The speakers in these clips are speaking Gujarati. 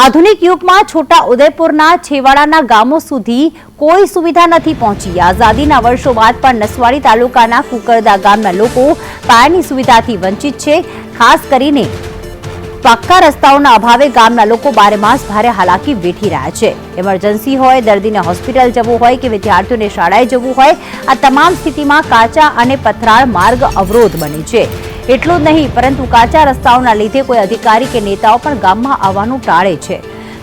આધુનિક યુગમાં છોટા ઉદયપુરના છેવાડાના ગામો સુધી કોઈ સુવિધા નથી પહોંચી. આઝાદીના વર્ષો બાદ પણ નસવાડી તાલુકાના કુકરદા ગામના લોકો પાયાની સુવિધાથી વંચિત છે. ખાસ કરીને પાક્કા રસ્તાઓના અભાવે ગામના લોકો બારેમાસ ભારે હાલાકી વેઠી રહ્યા છે. ઇમરજન્સી હોય, દર્દીને હોસ્પિટલ જવું હોય કે વિદ્યાર્થીઓને શાળાએ જવું હોય, આ તમામ સ્થિતિમાં કાચા અને પથરાળ માર્ગ અવરોધ બને છે. એટલું જ નહીં, પરંતુ કાચા રસ્તાઓના લીધે કોઈ અધિકારી કે નેતાઓ પણ ગામમાં આવવાનું ટાળે છે.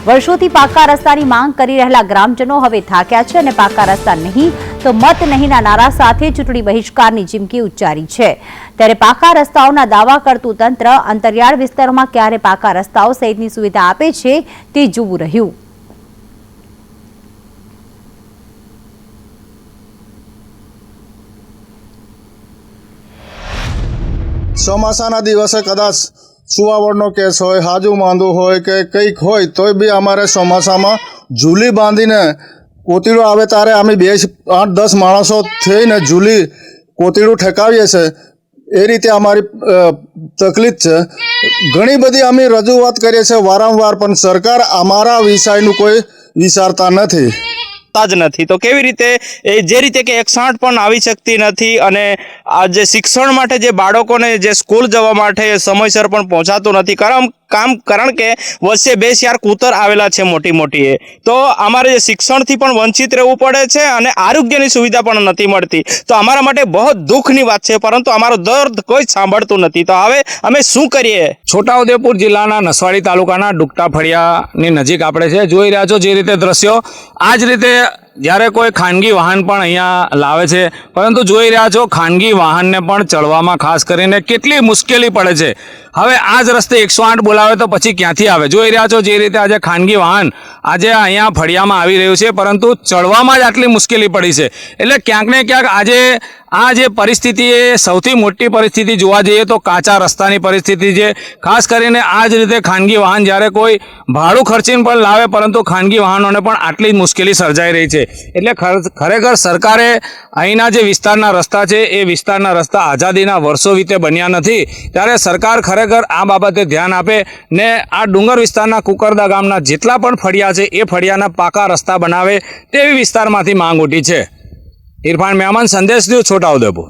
વર્ષોથી પાકા રસ્તાની માંગ કરી રહેલા ગ્રામજનો હવે થાક્યા છે અને પાકા રસ્તા નહીં તો મત નહીંના નારા સાથે ચૂંટણી બહિષ્કારની ચીમકી ઉચ્ચારી છે. ત્યારે પાકા રસ્તાઓના દાવા કરતું તંત્ર અંતરિયાળ વિસ્તારોમાં ક્યારે પાકા રસ્તાઓ સહિતની સુવિધા આપે છે તે જોવું રહ્યું. ચોમાસાના દિવસે કદાચ સુવાવડનો કેસ હોય, હાજુ માંદું હોય કે કંઈક હોય, તોય બી અમારે ચોમાસામાં ઝૂલી બાંધીને કોતીડું આવે ત્યારે અમે બે આઠ, દસ માણસો થઈને ઝૂલી કોતીડું ઠેકાવીએ છીએ. એ રીતે અમારી તકલીફ છે. ઘણી બધી અમે રજૂઆત કરીએ છીએ. વારંવાર પણ સરકાર અમારા વિષયનું કોઈ વિચારતા નથી. તા જ નથી. તો કેવી રીતે, એ જે રીતે કે એકસાઠ પણ આવી શકતી નથી અને આ જે શિક્ષણ માટે જે બાળકોને જે સ્કૂલ જવા માટે સમયસર પણ પહોંચાતું નથી. કારણ, કામ, કારણ કે વચ્ચે બે ચાર કૂતર આવેલા છે મોટી મોટી એ તો અમારે જે શિક્ષણથી પણ વંચિત રહેવું પડે છે અને આરોગ્યની સુવિધા પણ નથી મળતી. તો અમારા માટે બહુ દુઃખની વાત છે, પરંતુ અમારો દર્દ કોઈ સાંભળતું નથી. તો હવે અમે શું કરીએ? છોટાઉદેપુર જિલ્લાના નસવાડી તાલુકાના ડુકટા ફળિયાની નજીક આપણે છે. જોઈ રહ્યા છો જે રીતે દ્રશ્યો. આ જ રીતે જ્યારે કોઈ ખાનગી વાહન પણ અહીંયા લાવે છે, પરંતુ જોઈ રહ્યા છો, ખાનગી વાહનને પણ ચડવામાં ખાસ કરીને કેટલી મુશ્કેલી પડે છે. હવે આ જ રસ્તે એકસો આઠ બોલાવે તો પછી ક્યાંથી આવે? જોઈ રહ્યા છો જે રીતે આજે ખાનગી વાહન આજે અહીંયા ફળિયામાં આવી રહ્યું છે, પરંતુ ચડવામાં જ આટલી મુશ્કેલી પડી છે. એટલે ક્યાંક ને ક્યાંક આજે આ જે પરિસ્થિતિ એ સૌથી મોટી પરિસ્થિતિ જોવા જઈએ તો કાચા રસ્તાની પરિસ્થિતિ છે. ખાસ કરીને આ જ રીતે ખાનગી વાહન જ્યારે કોઈ ભાડું ખર્ચીને પણ લાવે, પરંતુ ખાનગી વાહનોને પણ આટલી જ મુશ્કેલી સર્જાઈ રહી છે. એટલે ખર- ખરેખર સરકારે અહીંના જે વિસ્તારના રસ્તા છે, એ વિસ્તારના રસ્તા આઝાદીના વર્ષો વીતે બન્યા નથી. ત્યારે સરકાર ખરેખર આ બાબતે ધ્યાન આપે ને આ ડુંગર વિસ્તારના કુકરદા ગામના જેટલા પણ ફળિયા છે, એ ફળિયાના પાકા રસ્તા બનાવે તેવી વિસ્તારમાંથી માંગ ઉઠી છે. ઇરફાન મહેમાન સંદેશ ન્યૂઝ છોટાઉદેપુર